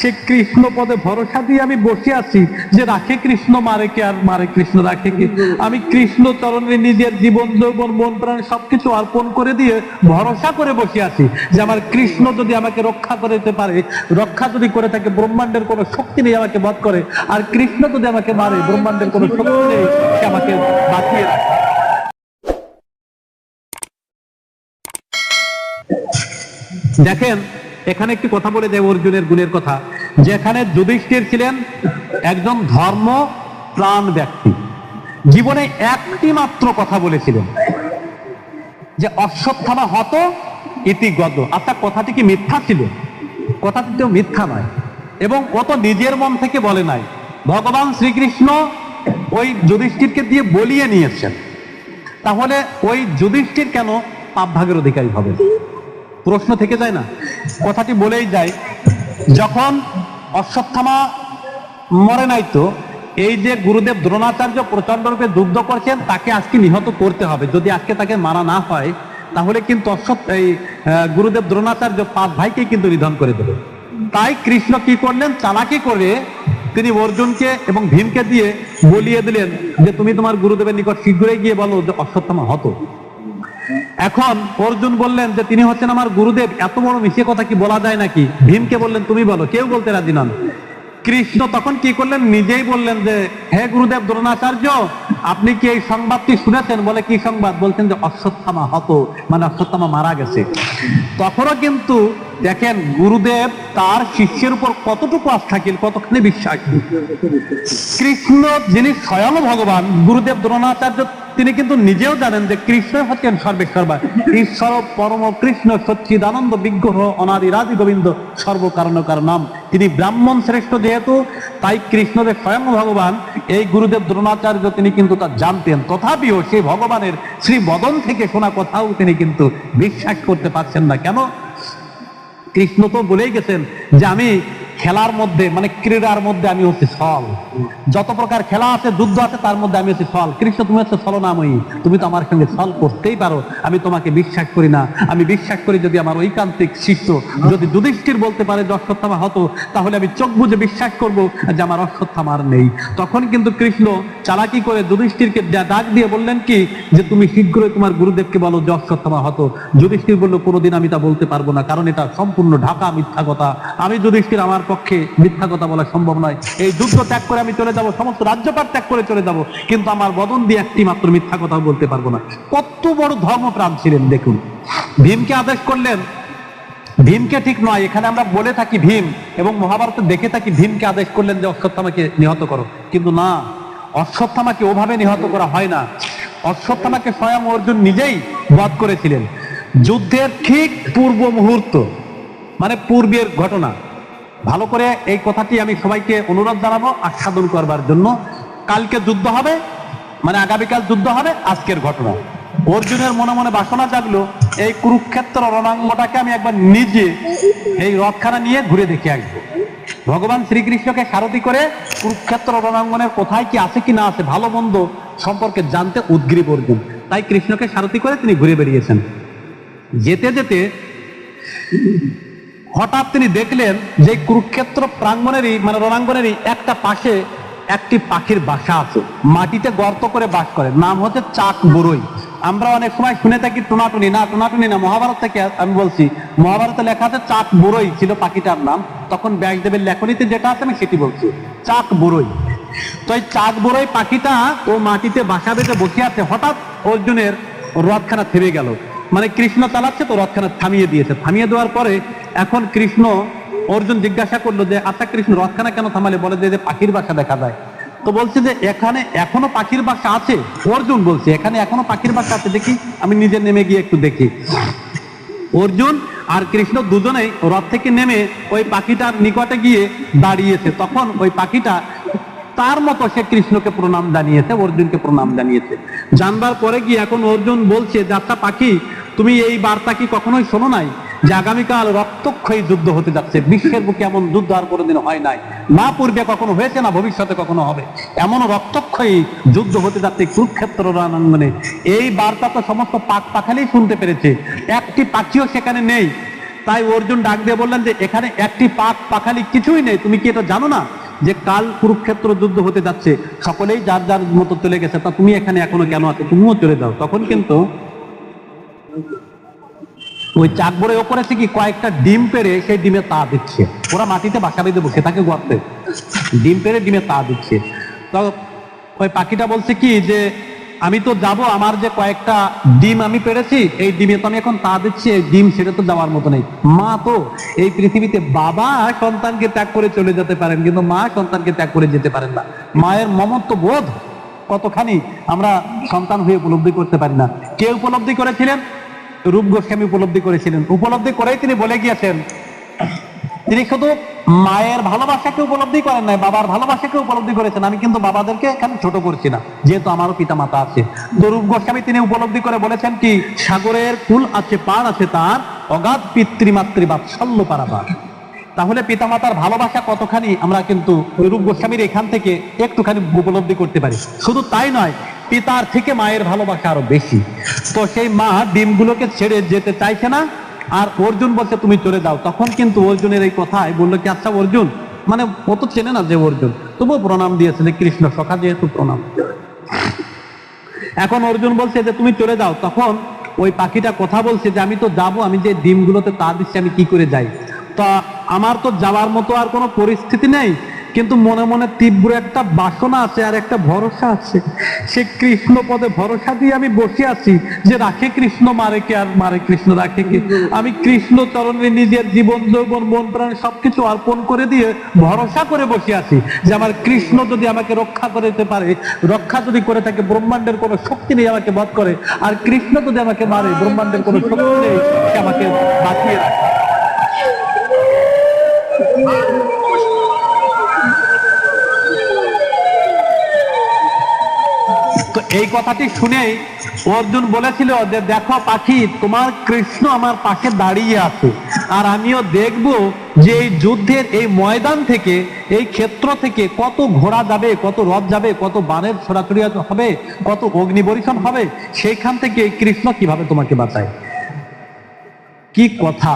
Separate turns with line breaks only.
সে কৃষ্ণ পদে ভরসা দিয়ে আমি বসে আছি যে রাখে কৃষ্ণ, মারে কে আর মারে কৃষ্ণ, রাখে কে? আমি কৃষ্ণ চরণে নিজের জীবন, যৌবন, মন, প্রাণ সবকিছু অর্পণ করে দিয়ে ভরসা করে বসে আছি যে আমার কৃষ্ণ যদি আমাকে রক্ষা করতে পারে, রক্ষা যদি করে থাকে, ব্রহ্মাণ্ডের কোনো শক্তি নেই আমাকে বধ করে, আর কৃষ্ণ যদি আমাকে মারে, ব্রহ্মাণ্ডের কোনো শক্তি নেই, সে আমাকে বাঁচিয়ে রাখে। দেখেন এখানে একটি কথা বলে দেয় অর্জুনের গুণের কথা। যেখানে যুধিষ্ঠির ছিলেন একজন ধর্ম প্রাণ ব্যক্তি। জীবনে একটি মাত্র কথা বলেছিলেন। যে অশ্বত্থামা হত ইতি গদ আচ্ছা কথাটি কি মিথ্যা ছিল? কথাটি তো মিথ্যা নয়। এবং কত নিজের মন থেকে বলে নাই। ভগবান শ্রীকৃষ্ণ ওই যুধিষ্ঠিরকে দিয়ে বলিয়ে নিয়েছেন। তাহলে ওই যুধিষ্ঠির কেন পাপ ভাগের অধিকারী হবে? প্রশ্ন থেকে যায় না। কথাটি বলেই যায়, যখন অশ্বত্থামা মরে নাই তো, এই যে গুরুদেব দ্রোণাচার্য প্রচণ্ড রূপে যুদ্ধ করছেন, তাকে আজকে নিহত করতে হবে। যদি আজকে তাকে মারা না হয়, তাহলে কিন্তু অশ্বত্থ এই গুরুদেব দ্রোণাচার্য পাঁচ ভাইকে কিন্তু নিধন করে দেবে। তাই কৃষ্ণ কি করলেন? চালাকি করে তিনি অর্জুনকে এবং ভীমকে দিয়ে বলিয়ে দিলেন যে, তুমি তোমার গুরুদেবের নিকট শীঘ্রই গিয়ে বলো যে, অশ্বত্থামা হতো। এখন অর্জুন বললেন যে, তিনি হচ্ছেন আমার গুরুদেব, এত বড় মিশে কথা কি বলা যায় নাকি? ভীমকে বললেন, তুমি বলো, কেউ বলতে রাজি নন। কৃষ্ণ তখন কি করলেন? নিজেই বললেন যে, হে গুরুদেব দ্রোণাচার্য, আপনি কি এই সংবাদটি শুনেছেন? বলে, কি সংবাদ? বলছেন যে, অশ্বত্থামা হত। মানে অশ্বত্থামা মারা গেছে। তখনও কিন্তু দেখেন, গুরুদেব তার শিষ্যের উপর কতটুকু আস্থা আস্থাশীল কতখানি বিশ্বাস কৃষ্ণ যিনি স্বয়ং ভগবান, গুরুদেব দ্রোণাচার্য, তিনি কিন্তু নিজেও জানেন যে কৃষ্ণ হচ্ছেন সর্বেশ্বরবা ঈশ্বর পরম কৃষ্ণ সচ্চিদানন্দ বিগ্রহ অনাদি রাজি গোবিন্দ সর্বকারণ কার নাম। তিনি ব্রাহ্মণ শ্রেষ্ঠ যেহেতু, তাই কৃষ্ণ যে স্বয়ং ভগবান, এই গুরুদেব দ্রোণাচার্য তিনি কিন্তু তা জানতেন। তথাপিও সেই ভগবানের শ্রী বদন থেকে শোনা কথাও তিনি কিন্তু বিশ্বাস করতে পারছেন না। কেন? কৃষ্ণ তো বলেই গেছেন যে আমি খেলার মধ্যে মানে ক্রীড়ার মধ্যে আমি হচ্ছে ফল যত প্রকার খেলা আছে, যুদ্ধ আছে, তার মধ্যে আমি হচ্ছে ফল কৃষ্ণ, তুমি হচ্ছে ছলনাময়ী। তুমি তো আমার সঙ্গে ফল করতেই পারো। আমি তোমাকে বিশ্বাস করি না। আমি বিশ্বাস করি যদি আমার ঐকান্তিক শিষ্য যদি যুধিষ্ঠির বলতে পারে যে অশ্বত্থামা হতো, তাহলে আমি চোখ বুঝে বিশ্বাস করব যে আমার অশ্বত্থামার নেই। তখন কিন্তু কৃষ্ণ চালাকি করে যুধিষ্ঠিরকে ডাক দিয়ে বললেন কি, যে তুমি শীঘ্রই তোমার গুরুদেবকে বলো যে অশ্বত্থামা হতো। যুধিষ্ঠির বলল, কোনোদিন আমি তা বলতে পারব না। কারণ এটা সম্পূর্ণ ঢাকা মিথ্যা কথা। আমি যুধিষ্ঠির আমার পক্ষে মিথ্যা কথা বলা সম্ভব নয়। এই যুদ্ধ ত্যাগ করে আমি চলে যাব, সমস্ত রাজ্যপাট ত্যাগ করে চলে যাব, কিন্তু আমার বদন দিয়ে একটি মাত্র মিথ্যা কথা বলতে পারব না। কত বড় ধর্মপ্রাণ ছিলেন, দেখুন। ভীমকে আদেশ করলেন, ভীমকে ঠিক নয়, এখানে আমরা বলে থাকি ভীম, এবং মহাভারতে দেখে থাকি ভীমকে আদেশ করলেন যে অশ্বত্থামাকে নিহত করো। কিন্তু না, অশ্বত্থামাকে ওভাবে নিহত করা হয় না। অশ্বত্থামাকে স্বয়ং অর্জুন নিজেই বধ করেছিলেন। যুদ্ধের ঠিক পূর্ব মুহূর্ত মানে পূর্বের ঘটনা ভালো করে এই কথাটি আমি সবাইকে অনুরোধ জানাব আস্বাদন করবার জন্য। কালকে যুদ্ধ হবে মানে আগামীকাল যুদ্ধ হবে, আজকের ঘটনা। অর্জুনের মনে মনে বাসনা জাগলো, এই কুরুক্ষেত্র রণাঙ্গটাকে আমি একবার নিজে এই রথখানা নিয়ে ঘুরে দেখে আসব। ভগবান শ্রীকৃষ্ণকে সারথি করে কুরুক্ষেত্র রণাঙ্গনের কোথায় কি আছে কি না আছে, ভালো মন্দ সম্পর্কে জানতে উদ্গ্রীব অর্জুন। তাই কৃষ্ণকে সারথি করে তিনি ঘুরে বেরিয়েছেন যেতে যেতে হঠাৎ তিনি দেখলেন যে কুরুক্ষেত্র প্রাঙ্গণেরই মানে রণাঙ্গনেরই একটা পাশে একটি পাখির বাসা আছে। মাটিতে গর্ত করে বাস করে। নাম হচ্ছে চাক বড়ই আমরা অনেক সময় শুনে থাকি টোনাটুনি। না টোনাটুনি না, মহাভারত থেকে আমি বলছি, মহাভারতে লেখা আছে চাক বড়ই ছিল পাখিটার নাম। তখন ব্যাসদেবের লেখনীতে যেটা আছে আমি সেটি বলছি, চাক বড়ই তো এই চাক বড়ই পাখিটা ও মাটিতে বাসা বেঁধে বসে আছে। হঠাৎ অর্জুনের রথখানা থেমে গেল। মানে কৃষ্ণ চালাচ্ছে তো রথখানা থামিয়ে দিয়েছে। থামিয়ে দেওয়ার পরে এখন কৃষ্ণ অর্জুন জিজ্ঞাসা করল যে আচ্ছা কৃষ্ণ, রথখানা কেন থামালে? বলে যে পাখির বাসা দেখা যায়। তো বলছে যে, এখানে এখনও পাখির বাসা আছে? অর্জুন বলছে, এখানে এখনও পাখির বাসা আছে, দেখি, আমি নিজে নেমে গিয়ে একটু দেখি। অর্জুন আর কৃষ্ণ দুজনেই রথ থেকে নেমে ওই পাখিটার নিকটে গিয়ে দাঁড়িয়েছে। তখন ওই পাখিটা তার মতো সে কৃষ্ণকে প্রণাম জানিয়েছে, অর্জুনকে প্রণাম জানিয়েছে। জানবার পরে গিয়ে এখন অর্জুন বলছে যাত্রা পাখি, তুমি এই বার্তা কি কখনোই শোনো নাই যে আগামীকাল রক্তক্ষয়ী যুদ্ধ হতে যাচ্ছে? বিশ্বের বুকে এমন যুদ্ধ আর কোনোদিন হয় নাই। না পূর্বে কখনো হয়েছে, না ভবিষ্যতে কখনো হবে। এমন রক্তক্ষয়ী যুদ্ধ হতে যাচ্ছে কুরুক্ষেত্র রণাঙ্গনে এই বার্তা তো সমস্ত পাক পাখালেই শুনতে পেরেছে। একটি পাখিও সেখানে নেই। তাই অর্জুন ডাক দিয়ে বললেন যে, এখানে একটি পাক পাখালি কিছুই নেই। তুমি কি এটা জানো না? যে কাল কুরুক্ষেত্র যুদ্ধ হতে যাচ্ছে, সকলেই যার যার মতো চলে গেছে, তা তুমি এখানে এখনও কেন আছো? তুমিও চলে যাও। তখন কিন্তু ওই চাকবরে ও করেছে কি কয়েকটা ডিম পেরে সেই ডিমে তা দিচ্ছে। ওরা মাটিতে বাসা বেঁধে বসে থাকে গর্তে ডিম পেরে ডিমে তা দিচ্ছে। তো ওই পাখিটা বলছে কি যে আমি তো যাব, আমার যে কয়েকটা ডিম আমি পেরেছি, এই ডিমে তো আমি এখন তা দিচ্ছি, এই ডিম সেটা তো যাওয়ার মতো নেই। মা তো এই পৃথিবীতে বাবা সন্তানকে ত্যাগ করে চলে যেতে পারেন, কিন্তু মা সন্তানকে ত্যাগ করে যেতে পারেন না। মায়ের মমত্ব বোধ কতখানি আমরা সন্তান হয়ে উপলব্ধি করতে পারি না। কে উপলব্ধি করেছিলেন? রূপ গোস্বামী উপলব্ধি করেছিলেন। উপলব্ধি করেই তিনি বলে গিয়েছেন, তিনি শুধু মায়ের ভালোবাসাকে উপলব্ধি করেন নাই, বাবার ভালোবাসাকে উপলব্ধি করেছেন। আমি কিন্তু বাবাদেরকে এখানে ছোট করছি না, যেহেতু আমারও পিতা মাতা আছে। তো রূপ গোস্বামী তিনি উপলব্ধি করে বলেছেন কি, সাগরের কুল আছে পার আছে তার, অগাধ পিতৃমাতৃ বাৎসল্য পারাবার। তাহলে পিতামাতার ভালোবাসা কতখানি আমরা কিন্তু রূপ গোস্বামীর এখান থেকে একটুখানি উপলব্ধি করতে পারি। শুধু তাই নয়, পিতার থেকে মায়ের ভালোবাসা আরও বেশি। তো সেই মা ডিমগুলোকে ছেড়ে যেতে চাইছে না আর অর্জুন বলছে, তুমি চলে যাও। তখন কিন্তু অর্জুনের এই কথায় বলল কি আচ্ছা অর্জুন। মানে ও তো চেনে না যে অর্জুন। তবুও প্রণাম দিয়েছে যে কৃষ্ণ, সখা যেহেতু প্রণাম। এখন অর্জুন বলছে যে, তুমি চলে যাও। তখন ওই পাখিটা কথা বলছে যে, আমি তো যাব, আমি যে ডিমগুলোতে তা দিচ্ছি, আমি কি করে যাই? তা আমার তো যাওয়ার মতো আর কোনো পরিস্থিতি নেই। কিন্তু মনে মনে তীব্র একটা বাসনা আছে আর একটা ভরসা আছে। সে কৃষ্ণ পদে ভরসা দিয়ে আমি বসে আছি যে রাখে কৃষ্ণ, মারে কে আর মারে কৃষ্ণ, রাখে কে? আমি কৃষ্ণ চরণে নিজের জীবন, যৌবন, মন, প্রাণ সবকিছু অর্পণ করে দিয়ে ভরসা করে বসে আছি যে আমার কৃষ্ণ যদি আমাকে রক্ষা করতে পারে, রক্ষা যদি করে থাকে, ব্রহ্মাণ্ডের কোনো শক্তি নেই আমাকে বধ করে, আর কৃষ্ণ যদি আমাকে মারে, ব্রহ্মাণ্ডের কোনো শক্তি নেই, সে আমাকে বাঁচিয়ে রাখে। তো এই কথাটি শুনেই অর্জুন বলেছিল যে, দেখো পাখি, তোমার কৃষ্ণ আমার পাশে দাঁড়িয়ে আছে। আর আমিও দেখব যে এই যুদ্ধের এই ময়দান থেকে, এই ক্ষেত্র থেকে কত ঘোড়া যাবে, কত রথ যাবে, কত বানের ছড়াছড়ি হবে, কত অগ্নিবরিশন হবে, সেইখান থেকে কৃষ্ণ কীভাবে তোমাকে বাঁচায়? কি কথা।